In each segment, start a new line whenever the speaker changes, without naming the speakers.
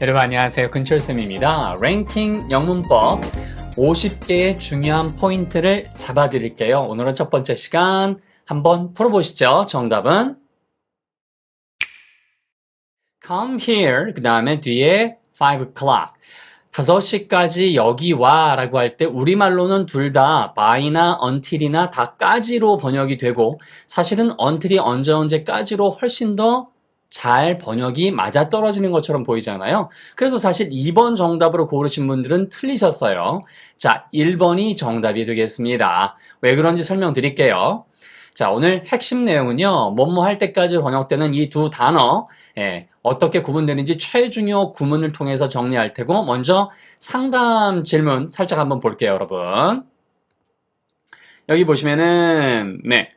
여러분 안녕하세요. 근철쌤입니다. 랭킹 영문법 50개의 중요한 포인트를 잡아드릴게요. 오늘은 첫 번째 시간 한번 풀어보시죠. 정답은 come here 그 다음에 뒤에 5 o'clock 5시까지 여기 와 라고 할 때 우리말로는 둘 다 by나 until이나 다까지로 번역이 되고 사실은 until이 언제 언제까지로 훨씬 더 잘 번역이 맞아 떨어지는 것처럼 보이잖아요. 그래서 사실 2번 정답으로 고르신 분들은 틀리셨어요. 자, 1번이 정답이 되겠습니다. 왜 그런지 설명드릴게요. 자, 오늘 핵심 내용은요, 뭐뭐 할 때까지 번역되는 이 두 단어, 예, 어떻게 구분되는지 최중요 구문을 통해서 정리할 테고, 먼저 상담 질문 살짝 한번 볼게요, 여러분. 여기 보시면은, 네,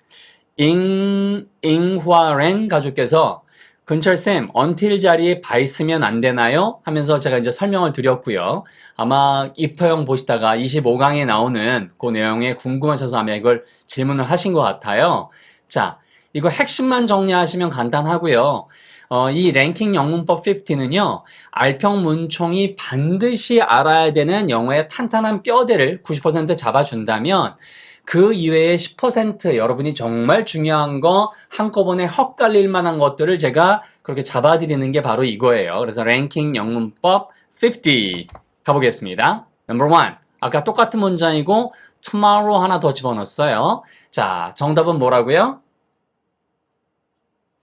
잉, 잉화랭 가족께서 근철쌤, 언틸 자리에 바 있으면 안 되나요? 하면서 제가 이제 설명을 드렸고요. 아마 입터형 보시다가 25강에 나오는 그 내용에 궁금하셔서 아마 이걸 질문을 하신 것 같아요. 자, 이거 핵심만 정리하시면 간단하고요. 어, 이 랭킹 영문법 50는요, 알평 문총이 반드시 알아야 되는 영어의 탄탄한 뼈대를 90% 잡아준다면, 그 이외에 10% 여러분이 정말 중요한 거 한꺼번에 헛갈릴 만한 것들을 제가 그렇게 잡아드리는 게 바로 이거예요. 그래서 랭킹 영문법 50 가보겠습니다. Number one. 아까 똑같은 문장이고 tomorrow 하나 더 집어넣었어요. 자, 정답은 뭐라고요?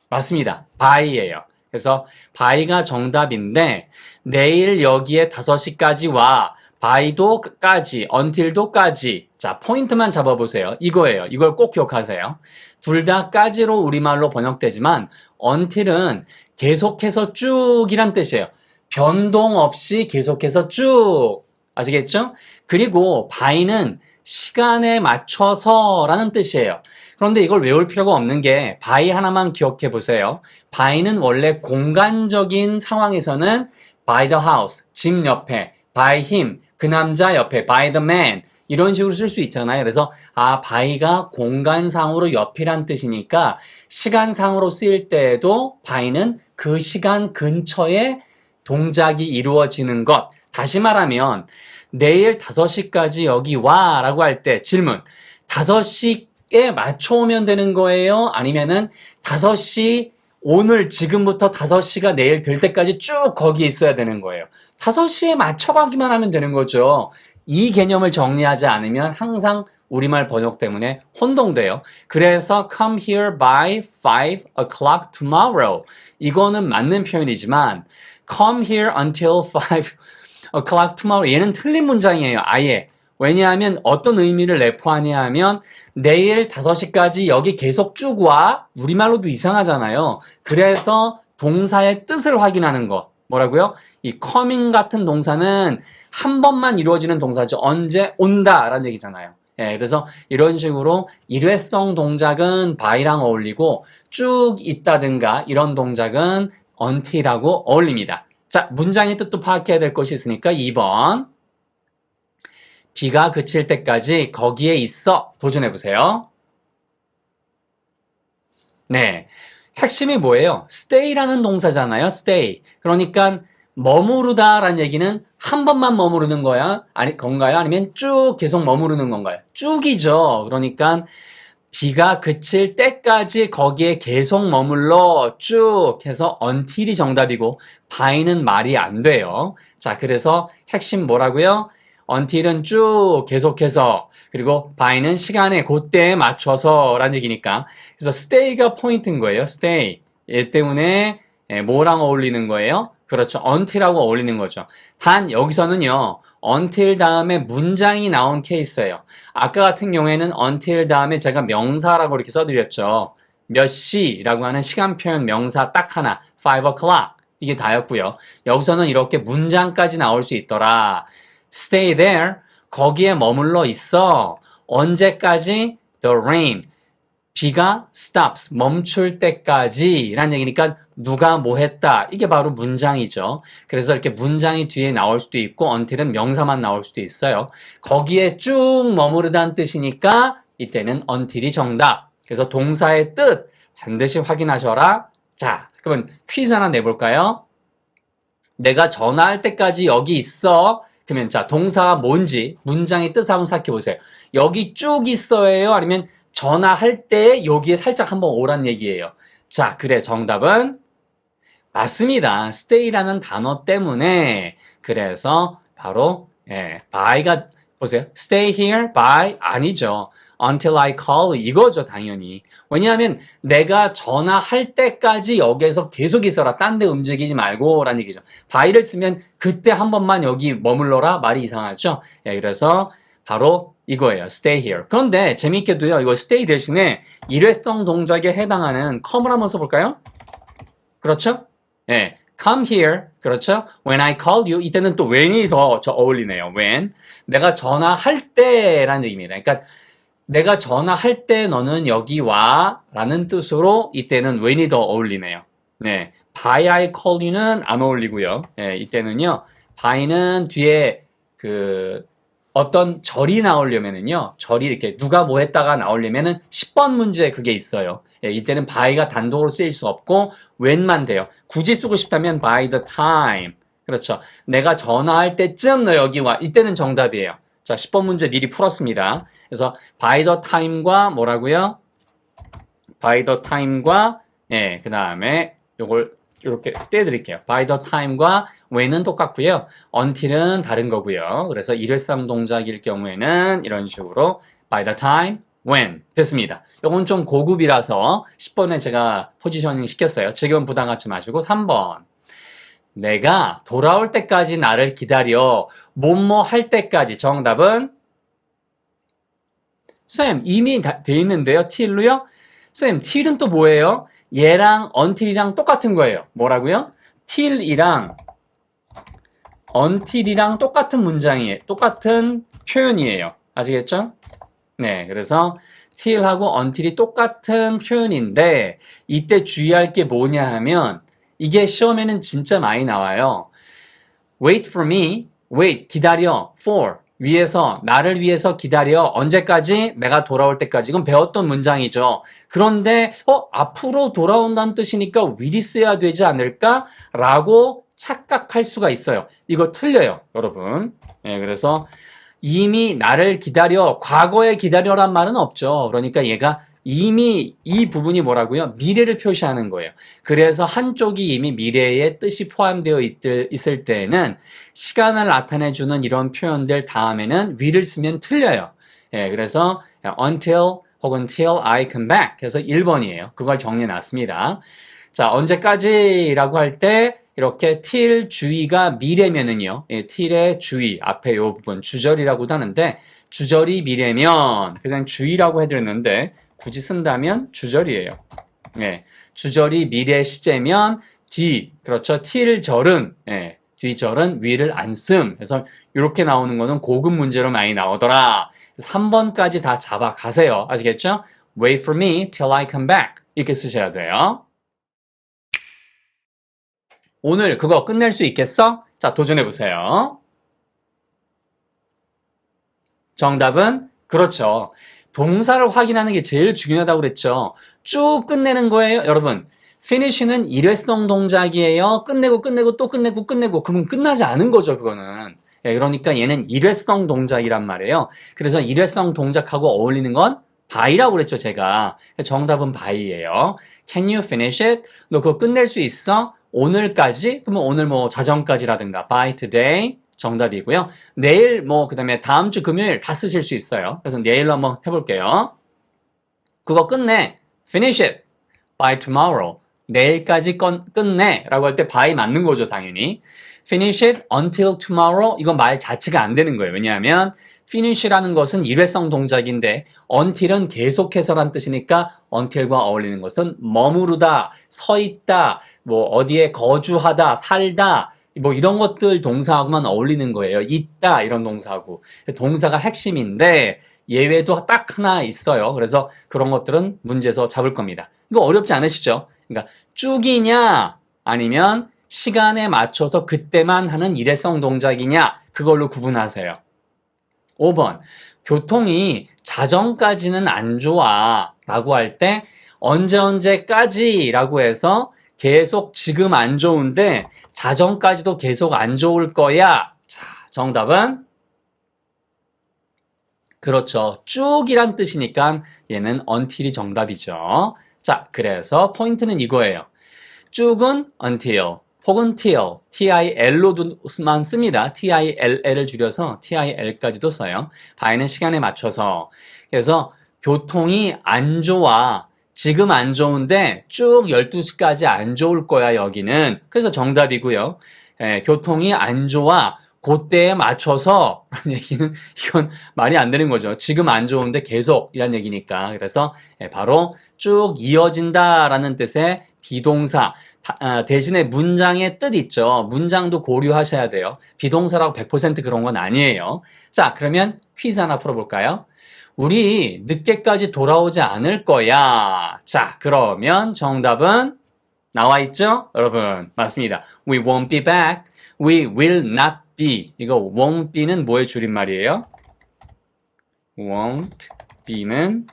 맞습니다. by예요. 그래서 by가 정답인데 내일 여기에 5시까지 와. By도까지, until도까지. 자, 포인트만 잡아보세요. 이거예요. 이걸 꼭 기억하세요. 둘 다까지로 우리말로 번역되지만 until은 계속해서 쭉이란 뜻이에요. 변동 없이 계속해서 쭉. 아시겠죠? 그리고 by는 시간에 맞춰서라는 뜻이에요. 그런데 이걸 외울 필요가 없는 게 by 하나만 기억해 보세요. by는 원래 공간적인 상황에서는 by the house, 집 옆에, by him, 그 남자 옆에, by the man 이런 식으로 쓸 수 있잖아요. 그래서 아 by가 공간상으로 옆이란 뜻이니까 시간상으로 쓰일 때에도 by는 그 시간 근처에 동작이 이루어지는 것. 다시 말하면 내일 5시까지 여기 와 라고 할 때 질문 5시에 맞춰오면 되는 거예요? 아니면은 5시 오늘 지금부터 5시가 내일 될 때까지 쭉 거기에 있어야 되는 거예요. 5시에 맞춰가기만 하면 되는 거죠. 이 개념을 정리하지 않으면 항상 우리말 번역 때문에 혼동돼요. 그래서 come here by 5 o'clock tomorrow. 이거는 맞는 표현이지만 come here until 5 o'clock tomorrow. 얘는 틀린 문장이에요. 아예. 왜냐하면 어떤 의미를 내포하냐 하면 내일 5시까지 여기 계속 쭉 와. 우리말로도 이상하잖아요. 그래서 동사의 뜻을 확인하는 것. 뭐라고요? 이 coming 같은 동사는 한 번만 이루어지는 동사죠. 언제 온다 라는 얘기잖아요. 예, 그래서 이런 식으로 일회성 동작은 by랑 어울리고 쭉 있다든가 이런 동작은 until하고 어울립니다. 자, 문장의 뜻도 파악해야 될 것이 있으니까 2번. 비가 그칠 때까지 거기에 있어. 도전해 보세요. 네. 핵심이 뭐예요? stay라는 동사잖아요. stay. 그러니까 머무르다라는 얘기는 한 번만 머무르는 거야? 아니, 건가요? 아니면 쭉 계속 머무르는 건가요? 쭉이죠. 그러니까 비가 그칠 때까지 거기에 계속 머물러 쭉 해서 until이 정답이고 by는 말이 안 돼요. 자, 그래서 핵심 뭐라고요? Until은 쭉 계속해서 그리고 by는 시간에 그때에 맞춰서라는 얘기니까 그래서 stay가 포인트인 거예요. stay. 얘 때문에 뭐랑 어울리는 거예요? 그렇죠. until하고 어울리는 거죠. 단 여기서는요. until 다음에 문장이 나온 케이스예요. 아까 같은 경우에는 until 다음에 제가 명사라고 이렇게 써드렸죠. 몇 시라고 하는 시간 표현 명사 딱 하나, 5 o'clock 이게 다였고요. 여기서는 이렇게 문장까지 나올 수 있더라. Stay there. 거기에 머물러 있어. 언제까지? the rain. 비가 stops. 멈출 때까지. 라는 얘기니까 누가 뭐 했다. 이게 바로 문장이죠. 그래서 이렇게 문장이 뒤에 나올 수도 있고 until은 명사만 나올 수도 있어요. 거기에 쭉 머무르다는 뜻이니까 이때는 until이 정답. 그래서 동사의 뜻 반드시 확인하셔라. 자 그러면 퀴즈 하나 내볼까요? 내가 전화할 때까지 여기 있어. 그러면 자, 동사가 뭔지 문장의 뜻을 한번 생각해 보세요. 여기 쭉 있어요? 아니면 전화할 때 여기에 살짝 한번 오란 얘기예요. 자, 그래 정답은 맞습니다. stay라는 단어 때문에 그래서 바로 예, by가 보세요. stay here, by 아니죠. until I call 이거죠, 당연히. 왜냐하면 내가 전화할 때까지 여기에서 계속 있어라. 딴 데 움직이지 말고 라는 얘기죠. by를 쓰면 그때 한 번만 여기 머물러라 말이 이상하죠. 예, 그래서 바로 이거예요. stay here. 그런데 재밌게도요. 이거 stay 대신에 일회성 동작에 해당하는 come을 한번 써볼까요? 그렇죠? 예. Come here. 그렇죠? when I call you. 이때는 또 when이 더 저 어울리네요. when. 내가 전화할 때라는 얘기입니다. 그러니까 내가 전화할 때 너는 여기 와 라는 뜻으로 이때는 when이 더 어울리네요. 네. by I call you는 안 어울리고요. 예, 이때는요. by는 뒤에 그 어떤 절이 나오려면은요. 절이 이렇게 누가 뭐 했다가 나오려면은 10번 문제에 그게 있어요. 예, 이때는 by가 단독으로 쓰일 수 없고 when만 돼요. 굳이 쓰고 싶다면 by the time. 그렇죠. 내가 전화할 때쯤 너 여기 와. 이때는 정답이에요. 자, 10번 문제 미리 풀었습니다. 그래서 by the time과 뭐라고요? by the time과 예, 그다음에 요걸 이렇게 떼드릴게요. by the time과 when은 똑같고요. until은 다른 거고요. 그래서 일회성 동작일 경우에는 이런 식으로 by the time, when 됐습니다. 요건 좀 고급이라서 10번에 제가 포지셔닝 시켰어요. 지금 부담 갖지 마시고 3번. 내가 돌아올 때까지 나를 기다려. 뭐뭐 할 때까지. 정답은 쌤 이미 다, 돼 있는데요. til로요. 쌤 til은 또 뭐예요? 얘랑 until이랑 똑같은 거예요. 뭐라고요? till이랑 until이랑 똑같은 문장이에요. 똑같은 표현이에요. 아시겠죠? 네, 그래서 till하고 until이 똑같은 표현인데 이때 주의할 게 뭐냐 하면 이게 시험에는 진짜 많이 나와요. wait for me, wait, 기다려, for, 위해서, 나를 위해서 기다려, 언제까지? 내가 돌아올 때까지. 이건 배웠던 문장이죠. 그런데, 어, 앞으로 돌아온다는 뜻이니까 will이 써야 되지 않을까? 라고 착각할 수가 있어요. 이거 틀려요, 여러분. 예, 그래서 이미 나를 기다려, 과거에 기다려란 말은 없죠. 그러니까 얘가 이미 이 부분이 뭐라고요? 미래를 표시하는 거예요. 그래서 한쪽이 이미 미래의 뜻이 포함되어 있, 을 때에는 시간을 나타내주는 이런 표현들 다음에는 will을 쓰면 틀려요. 예, 그래서 until 혹은 till I come back 해서 1번이에요. 그걸 정리해 놨습니다. 자, 언제까지라고 할 때 이렇게 till 주의가 미래면은요. 예, till의 주의 앞에 이 부분 주절이라고도 하는데 주절이 미래면 그냥 주의라고 해드렸는데 굳이 쓴다면 주절이에요. 예, 주절이 미래 시제면 뒤, 그렇죠. till 절은, 예, 뒤절은 위를 안 씀. 그래서 이렇게 나오는 거는 고급 문제로 많이 나오더라. 3번까지 다 잡아가세요. 아시겠죠? Wait for me till I come back. 이렇게 쓰셔야 돼요. 오늘 그거 끝낼 수 있겠어? 자, 도전해보세요. 정답은, 그렇죠. 동사를 확인하는 게 제일 중요하다고 그랬죠. 쭉 끝내는 거예요. 여러분, finish는 일회성 동작이에요. 끝내고 끝내고 또 끝내고 끝내고 그러면 끝나지 않은 거죠, 그거는. 예, 그러니까 얘는 일회성 동작이란 말이에요. 그래서 일회성 동작하고 어울리는 건 by라고 그랬죠, 제가. 정답은 by예요. Can you finish it? 너 그거 끝낼 수 있어? 오늘까지? 그러면 오늘 뭐 자정까지라든가 by today 정답이고요. 내일 뭐 그다음에 다음 주 금요일 다 쓰실 수 있어요. 그래서 내일로 한번 해볼게요. 그거 끝내. Finish it by tomorrow. 내일까지 건, 끝내 라고 할 때 by 맞는 거죠 당연히 finish it until tomorrow 이건 말 자체가 안 되는 거예요 왜냐하면 finish라는 것은 일회성 동작인데 until은 계속해서란 뜻이니까 until과 어울리는 것은 머무르다 서 있다 뭐 어디에 거주하다 살다 뭐 이런 것들 동사하고만 어울리는 거예요. 있다 이런 동사하고. 동사가 핵심인데 예외도 딱 하나 있어요. 그래서 그런 것들은 문제에서 잡을 겁니다. 이거 어렵지 않으시죠? 그러니까 쭉이냐 아니면 시간에 맞춰서 그때만 하는 일회성 동작이냐 그걸로 구분하세요. 5번. 교통이 자정까지는 안 좋아 라고 할 때 언제 언제까지 라고 해서 계속 지금 안 좋은데 자정까지도 계속 안 좋을 거야. 자, 정답은 그렇죠. 쭉이란 뜻이니까 얘는 until이 정답이죠. 자, 그래서 포인트는 이거예요. 쭉은 until 혹은 till, til로만 씁니다. till을 줄여서 till까지도 써요. by는 시간에 맞춰서. 그래서 교통이 안 좋아. 지금 안 좋은데 쭉 12시까지 안 좋을 거야, 여기는. 그래서 정답이고요. 예, 교통이 안 좋아. 그때에 맞춰서 라는 얘기는 이건 말이 안 되는 거죠. 지금 안 좋은데 계속 이란 얘기니까. 그래서 예, 바로 쭉 이어진다라는 뜻의 비동사 다- 아, 대신에 문장의 뜻 있죠. 문장도 고려하셔야 돼요. 비동사라고 100% 그런 건 아니에요. 자, 그러면 퀴즈 하나 풀어볼까요? 우리 늦게까지 돌아오지 않을 거야. 자, 그러면 정답은 나와 있죠? 여러분, 맞습니다. We won't be back. We will not be. 이거 won't be는 뭐의 줄임말이에요? won't be는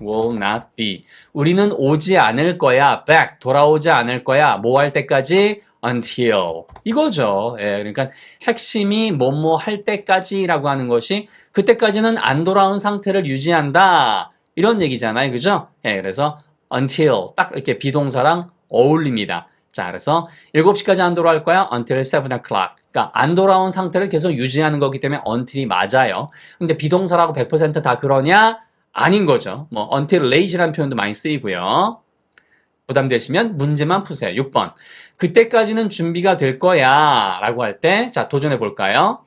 will not be. 우리는 오지 않을 거야. back. 돌아오지 않을 거야. 뭐 할 때까지? Until. 이거죠. 예, 그러니까 핵심이 뭐뭐 할 때까지라고 하는 것이 그때까지는 안 돌아온 상태를 유지한다. 이런 얘기잖아요. 그죠? 예, 그래서 until 딱 이렇게 비동사랑 어울립니다. 자, 그래서 7시까지 안 돌아올 거야. until 7 o'clock. 그러니까 안 돌아온 상태를 계속 유지하는 거기 때문에 until이 맞아요. 근데 비동사라고 100%다 그러냐? 아닌 거죠. 뭐 until late라는 표현도 많이 쓰이고요. 부담되시면 문제만 푸세요. 6번. 그때까지는 준비가 될 거야. 라고 할 때, 자, 도전해 볼까요?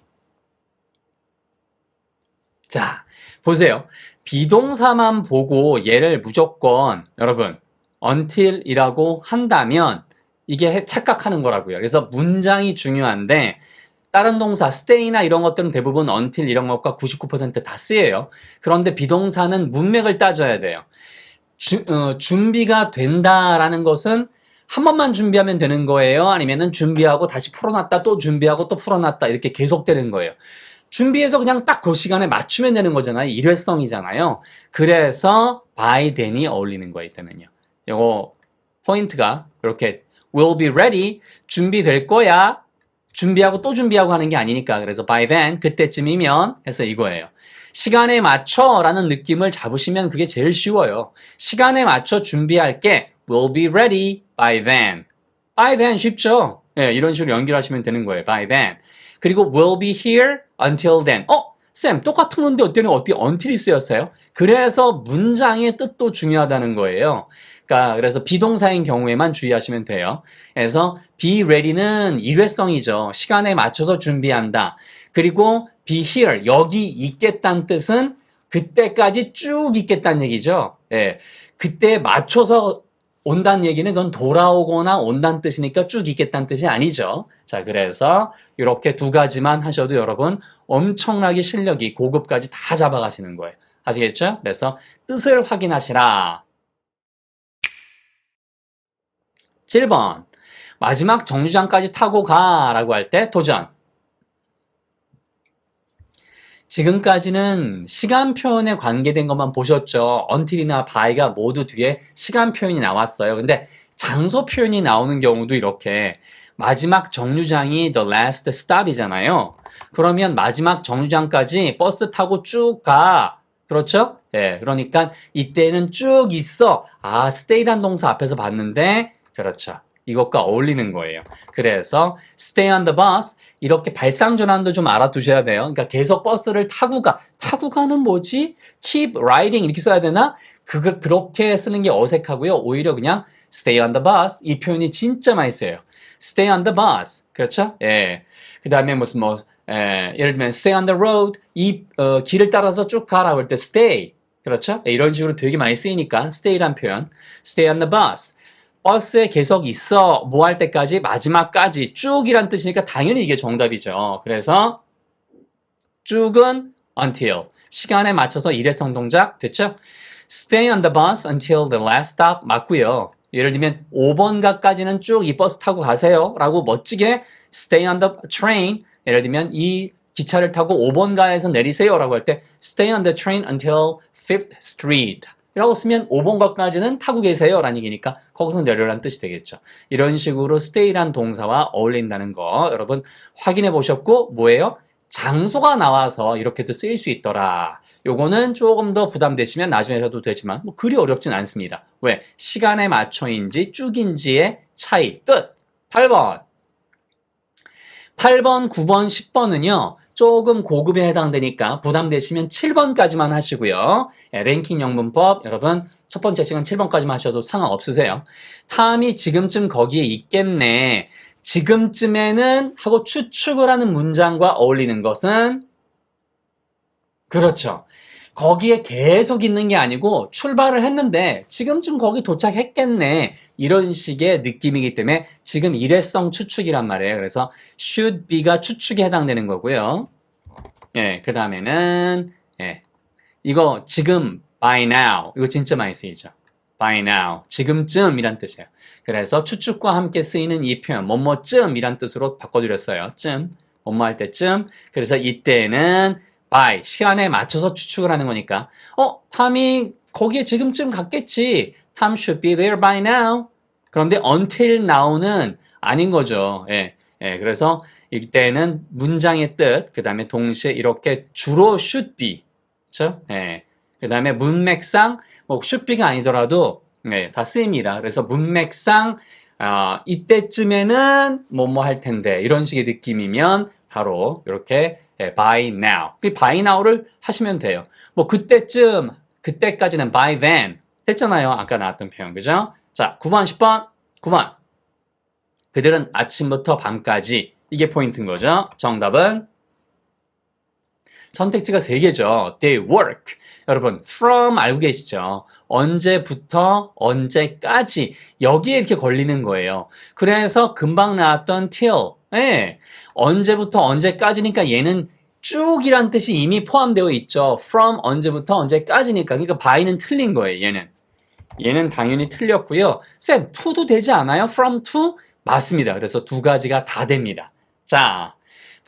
자, 보세요. 비동사만 보고 얘를 무조건, 여러분, until이라고 한다면, 이게 해- 착각하는 거라고요. 그래서 문장이 중요한데, 다른 동사, stay나 이런 것들은 대부분 until 이런 것과 99%다 쓰여요. 그런데 비동사는 문맥을 따져야 돼요. 주- 어, 준비가 된다라는 것은 한 번만 준비하면 되는 거예요? 아니면은 준비하고 다시 풀어놨다 또 준비하고 또 풀어놨다 이렇게 계속되는 거예요. 준비해서 그냥 딱 그 시간에 맞추면 되는 거잖아요. 일회성이잖아요. 그래서 by then이 어울리는 거예요, 이때는요. 요거 포인트가 이렇게 will be ready 준비될 거야. 준비하고 또 준비하고 하는 게 아니니까. 그래서 by then 그때쯤이면 해서 이거예요. 시간에 맞춰 라는 느낌을 잡으시면 그게 제일 쉬워요. 시간에 맞춰 준비할 게 will be ready by then. by then 쉽죠? 예, 이런 식으로 연결하시면 되는 거예요. by then. 그리고 will be here until then. 어? 쌤, 똑같은 건데 어때는 어떻게 until이 쓰였어요? 그래서 문장의 뜻도 중요하다는 거예요. 그러니까 그래서 비동사인 경우에만 주의하시면 돼요. 그래서 be ready는 일회성이죠. 시간에 맞춰서 준비한다. 그리고 be here 여기 있겠다는 뜻은 그때까지 쭉 있겠다는 얘기죠. 예. 그때 맞춰서 온다는 얘기는 그건 돌아오거나 온다는 뜻이니까 쭉 있겠다는 뜻이 아니죠. 자, 그래서 이렇게 두 가지만 하셔도 여러분 엄청나게 실력이 고급까지 다 잡아가시는 거예요. 아시겠죠? 그래서 뜻을 확인하시라. 7번. 마지막 정류장까지 타고 가라고 할 때 도전. 지금까지는 시간 표현에 관계된 것만 보셨죠. until이나 by가 모두 뒤에 시간 표현이 나왔어요. 근데 장소 표현이 나오는 경우도 이렇게 마지막 정류장이 the last stop이잖아요. 그러면 마지막 정류장까지 버스 타고 쭉 가. 그렇죠? 예. 그러니까 이때는 쭉 있어. 아, stay란 동사 앞에서 봤는데 그렇죠. 이것과 어울리는 거예요. 그래서 stay on the bus 이렇게 발상 전환도 좀 알아두셔야 돼요. 그러니까 계속 버스를 타고 가. 타고 가는 뭐지? keep riding 이렇게 써야 되나? 그거 그렇게 쓰는 게 어색하고요. 오히려 그냥 stay on the bus 이 표현이 진짜 많이 써요. stay on the bus 그렇죠? 예. 그다음에 무슨 뭐 예, 예를 들면 stay on the road 이 어, 길을 따라서 쭉 가라고 할 때 stay 그렇죠? 예, 이런 식으로 되게 많이 쓰이니까 stay란 표현 stay on the bus 버스에 계속 있어 뭐 할 때까지 마지막까지 쭉이란 뜻이니까 당연히 이게 정답이죠. 그래서 쭉은 until 시간에 맞춰서 일회성 동작 됐죠? Stay on the bus until the last stop 맞고요. 예를 들면 5번가까지는 쭉 이 버스 타고 가세요 라고 멋지게 stay on the train 예를 들면 이 기차를 타고 5번가에서 내리세요 라고 할 때 stay on the train until 5th street 라고 쓰면 5번 것까지는 타고 계세요 라는 얘기니까 거기서 내려라는 뜻이 되겠죠. 이런 식으로 stay란 동사와 어울린다는 거 여러분 확인해 보셨고 뭐예요? 장소가 나와서 이렇게도 쓰일 수 있더라. 요거는 조금 더 부담되시면 나중에 해도 되지만 뭐 그리 어렵진 않습니다. 왜? 시간에 맞춰인지 쭉인지의 차이. 끝. 8번. 8번, 9번, 10번은요. 조금 고급에 해당되니까 부담되시면 7번까지만 하시고요. 예, 랭킹 영문법 여러분 첫 번째 시간 7번까지만 하셔도 상관없으세요. 탐이 지금쯤 거기에 있겠네. 지금쯤에는 하고 추측을 하는 문장과 어울리는 것은 그렇죠. 거기에 계속 있는 게 아니고 출발을 했는데 지금쯤 거기 도착했겠네. 이런 식의 느낌이기 때문에 지금 일회성 추측이란 말이에요. 그래서 should be가 추측에 해당되는 거고요. 예, 그 다음에는 예, 이거 지금 by now 이거 진짜 많이 쓰이죠. by now 지금쯤이란 뜻이에요. 그래서 추측과 함께 쓰이는 이 표현 뭐뭐쯤이란 뜻으로 바꿔드렸어요. 쯤 뭐뭐 할 때쯤 그래서 이때는 by 시간에 맞춰서 추측을 하는 거니까. 어 탐이 거기에 지금쯤 갔겠지. Tom should be there by now. 그런데 until now는 아닌 거죠. 예, 예 그래서 이때는 문장의 뜻그 다음에 동시에 이렇게 주로 should be. 그렇죠 예. 그 다음에 문맥상 뭐 should be가 아니더라도 예, 다 쓰입니다. 그래서 문맥상 아, 이때쯤에는 뭐뭐 할 텐데 이런 식의 느낌이면 바로 이렇게 예, by now. 그 by now를 하시면 돼요. 뭐 그때쯤, 그때까지는 by then 됐잖아요. 아까 나왔던 표현, 그죠? 자, 9번, 10번, 9번. 그들은 아침부터 밤까지 이게 포인트인 거죠. 정답은 선택지가 3개죠. They work. 여러분, from 알고 계시죠? 언제부터 언제까지 여기에 이렇게 걸리는 거예요. 그래서 금방 나왔던 till. 예. 언제부터 언제까지니까 얘는 쭉이란 뜻이 이미 포함되어 있죠. from 언제부터 언제까지니까. 그러니까 by는 틀린 거예요, 얘는. 얘는 당연히 틀렸고요. 쌤, to도 되지 않아요? from to? 맞습니다. 그래서 두 가지가 다 됩니다. 자,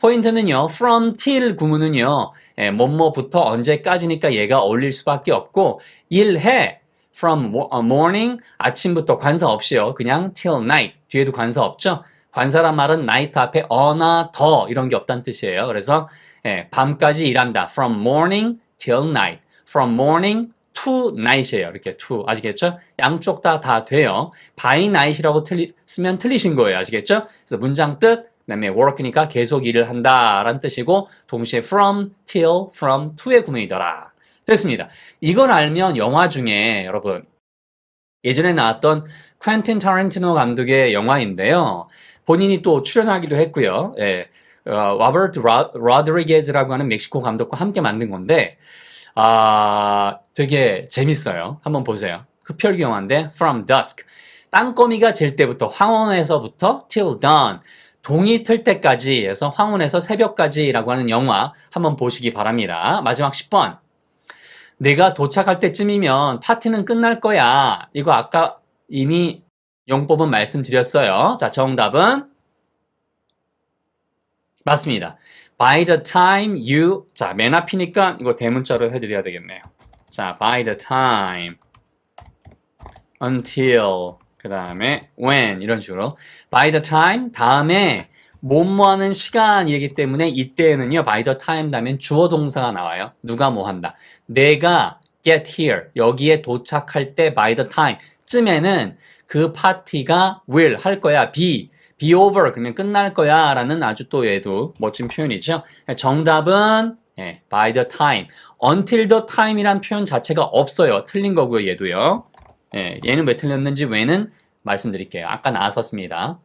포인트는요, from till 구문은요, 예, 뭐뭐부터 언제까지니까 얘가 어울릴 수밖에 없고, 일해, from 어, morning, 아침부터 관사 없이요. 그냥 till night. 뒤에도 관사 없죠? 관사란 말은 night 앞에 어나 더 이런 게 없다는 뜻이에요. 그래서 예, 밤까지 일한다. from morning till night. from morning to night이에요. 이렇게 to. 아시겠죠? 양쪽 다다 돼요. by night이라고 틀리, 쓰면 틀리신 거예요. 아시겠죠? 그래서 문장 뜻, 그 다음에 work니까 계속 일을 한다라는 뜻이고 동시에 from, till, from, to의 구문이더라. 됐습니다. 이걸 알면 영화 중에 여러분 예전에 나왔던 퀸틴 타렌티노 감독의 영화인데요. 본인이 또 출연하기도 했고요. 예. 어, 로버트 라, 로드리게즈라고 하는 멕시코 감독과 함께 만든 건데 아, 되게 재밌어요. 한번 보세요. 흡혈귀 영화인데 From Dusk. 땅거미가 질 때부터 황혼에서부터 till dawn. 동이 틀 때까지 해서 황혼에서 새벽까지라고 하는 영화 한번 보시기 바랍니다. 마지막 10번. 내가 도착할 때쯤이면 파티는 끝날 거야. 이거 아까 이미 용법은 말씀드렸어요. 자, 정답은 맞습니다. By the time you 자, 맨 앞이니까 이거 대문자로 해드려야 되겠네요. 자, by the time until 그 다음에 when 이런 식으로 by the time 다음에 뭐뭐 하는 시간이기 때문에 이때는요 by the time 다음엔 주어 동사가 나와요. 누가 뭐 한다. 내가 get here 여기에 도착할 때 by the time 쯤에는 그 파티가 will 할 거야 be be over 그러면 끝날 거야 라는 아주 또 얘도 멋진 표현이죠. 정답은 예, by the time until the time이란 표현 자체가 없어요. 틀린 거고요 얘도요. 예, 얘는 왜 틀렸는지 왜는 말씀드릴게요. 아까 나왔었습니다.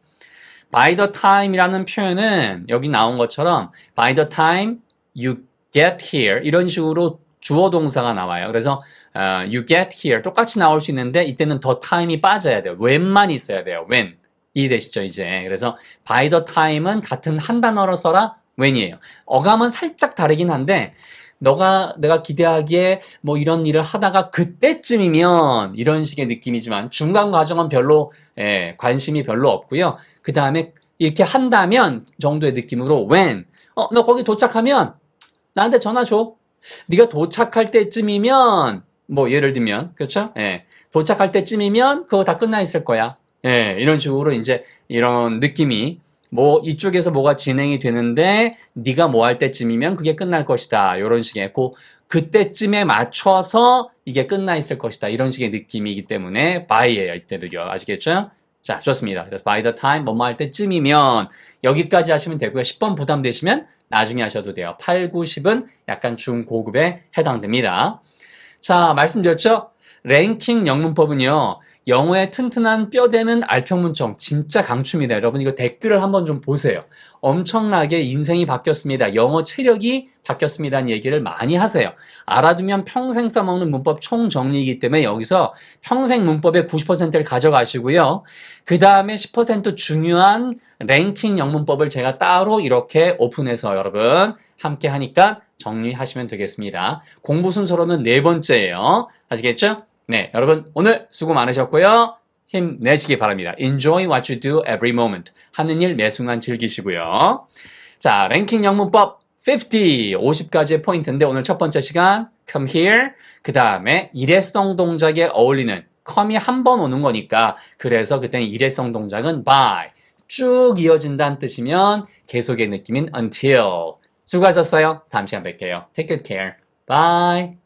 by the time이라는 표현은 여기 나온 것처럼 by the time you get here 이런 식으로 주어 동사가 나와요. 그래서 어, you get here 똑같이 나올 수 있는데 이때는 the time이 빠져야 돼요. when만 있어야 돼요. when 이해되시죠 이제? 그래서 by the time은 같은 한 단어로 써라 when이에요. 어감은 살짝 다르긴 한데 너가 내가 기대하기에 뭐 이런 일을 하다가 그때쯤이면 이런 식의 느낌이지만 중간 과정은 별로 예, 관심이 별로 없고요. 그 다음에 이렇게 한다면 정도의 느낌으로 when 어너 거기 도착하면 나한테 전화 줘. 네가 도착할 때쯤이면 뭐 예를 들면 그렇죠? 예. 도착할 때쯤이면 그거 다 끝나 있을 거야. 예, 이런 식으로 이제 이런 느낌이 뭐 이쪽에서 뭐가 진행이 되는데 네가 뭐 할 때쯤이면 그게 끝날 것이다. 이런 식의 그 그때쯤에 맞춰서 이게 끝나 있을 것이다. 이런 식의 느낌이기 때문에 by예요. 이때도요. 아시겠죠? 자, 좋습니다. 그래서 by the time 뭐뭐 할 때쯤이면 여기까지 하시면 되고요. 10번 부담되시면 나중에 하셔도 돼요. 8, 9, 10은 약간 중고급에 해당됩니다. 자, 말씀드렸죠? 랭킹 영문법은요, 영어의 튼튼한 뼈대는 알평문청 진짜 강추입니다. 여러분 이거 댓글을 한번 좀 보세요. 엄청나게 인생이 바뀌었습니다. 영어 체력이 바뀌었습니다는 얘기를 많이 하세요. 알아두면 평생 써먹는 문법 총정리이기 때문에 여기서 평생 문법의 90%를 가져가시고요. 그 다음에 10% 중요한 랭킹 영문법을 제가 따로 이렇게 오픈해서 여러분 함께 하니까 정리하시면 되겠습니다. 공부 순서로는 네 번째예요. 아시겠죠? 네, 여러분 오늘 수고 많으셨고요. 힘내시기 바랍니다. Enjoy what you do every moment. 하는 일 매 순간 즐기시고요. 자, 랭킹 영문법 50, 50가지의 포인트인데 오늘 첫 번째 시간 come here. 그 다음에 일회성 동작에 어울리는 come이 한 번 오는 거니까 그래서 그때는 일회성 동작은 by. 쭉 이어진다는 뜻이면 계속의 느낌인 until. 수고하셨어요. 다음 시간 뵐게요. Take good care. Bye.